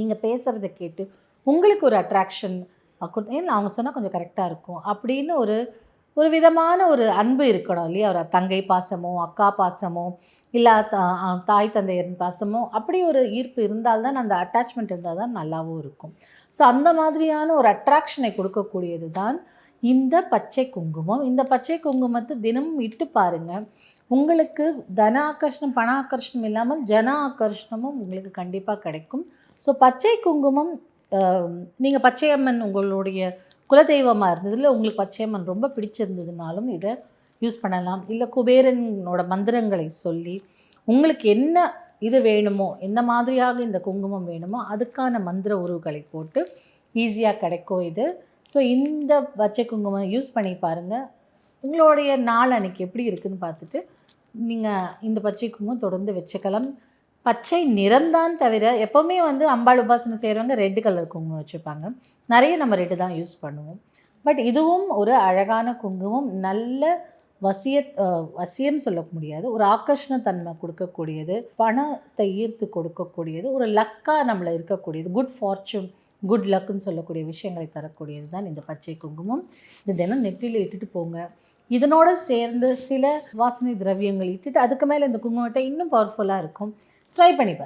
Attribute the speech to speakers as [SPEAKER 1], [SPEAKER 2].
[SPEAKER 1] நீங்கள் பேசுகிறத கேட்டு உங்களுக்கு ஒரு அட்ராக்ஷன் ஏன்னா அவங்க சொன்னால் கொஞ்சம் கரெக்டாக இருக்கும். அப்படின்னு ஒரு ஒரு விதமான ஒரு அன்பு இருக்கணும் இல்லையா? ஒரு தங்கை பாசமோ அக்கா பாசமோ இல்லை தாய் தந்தையரின் பாசமோ அப்படி ஒரு ஈர்ப்பு இருந்தால்தான் அந்த அட்டாச்மெண்ட் இருந்தால் தான் நல்லாவும் இருக்கும். ஸோ அந்த மாதிரியான ஒரு அட்ராக்ஷனை கொடுக்கக்கூடியது தான் இந்த பச்சை குங்குமம். இந்த பச்சை குங்குமத்தை தினமும் இட்டு பாருங்கள் உங்களுக்கு தன ஆக்கர்ஷணம் பண ஆக்கர்ஷணம் இல்லாமல் ஜன ஆக்கர்ஷணமும் உங்களுக்கு கண்டிப்பாக கிடைக்கும். ஸோ பச்சை குங்குமம் நீங்கள் பச்சையம்மன் உங்களுடைய குலதெய்வமாக இருந்ததில் உங்களுக்கு பச்சையம்மன் ரொம்ப பிடிச்சிருந்ததுனாலும் இதை யூஸ் பண்ணலாம். இல்லை குபேரனோட மந்திரங்களை சொல்லி உங்களுக்கு என்ன இது வேணுமோ என்ன மாதிரியாக இந்த குங்குமம் வேணுமோ அதுக்கான மந்திர உருவுகளை போட்டு ஈஸியாக கிடைக்கும் இது. ஸோ இந்த பச்சை குங்குமம் யூஸ் பண்ணி பாருங்கள் உங்களுடைய நாள் அன்றைக்கி எப்படி இருக்குதுன்னு பார்த்துட்டு நீங்கள் இந்த பச்சை குங்குமம் தொடர்ந்து வச்சுக்கலாம். பச்சை நிறம்தான் தவிர எப்போவுமே வந்து அம்பாள் உபாசனை செய்கிறவங்க ரெட் கலர் குங்குமம் வச்சுருப்பாங்க நிறைய நம்ம ரெட்டு தான் யூஸ் பண்ணுவோம். பட் இதுவும் ஒரு அழகான குங்குமம் நல்ல வசிய வசியம் சொல்ல முடியாது. ஒரு ஆக்கர்ஷண தன்மை கொடுக்கக்கூடியது பணத்தை ஈர்த்து கொடுக்கக்கூடியது ஒரு லக்காக நம்மளை இருக்கக்கூடியது குட் ஃபார்ச்சூன் குட் லக்குன்னு சொல்லக்கூடிய விஷயங்களை தரக்கூடியது தான் இந்த பச்சை குங்குமம். இது தினம் நெற்றியில் இட்டுட்டு போங்க. இதனோடு சேர்ந்து சில வாசனை திரவியங்கள் இட்டுட்டு அதுக்கு மேலே இந்த குங்குமத்தை இன்னும் பவர்ஃபுல்லாக இருக்கும். ட்ரை பண்ணி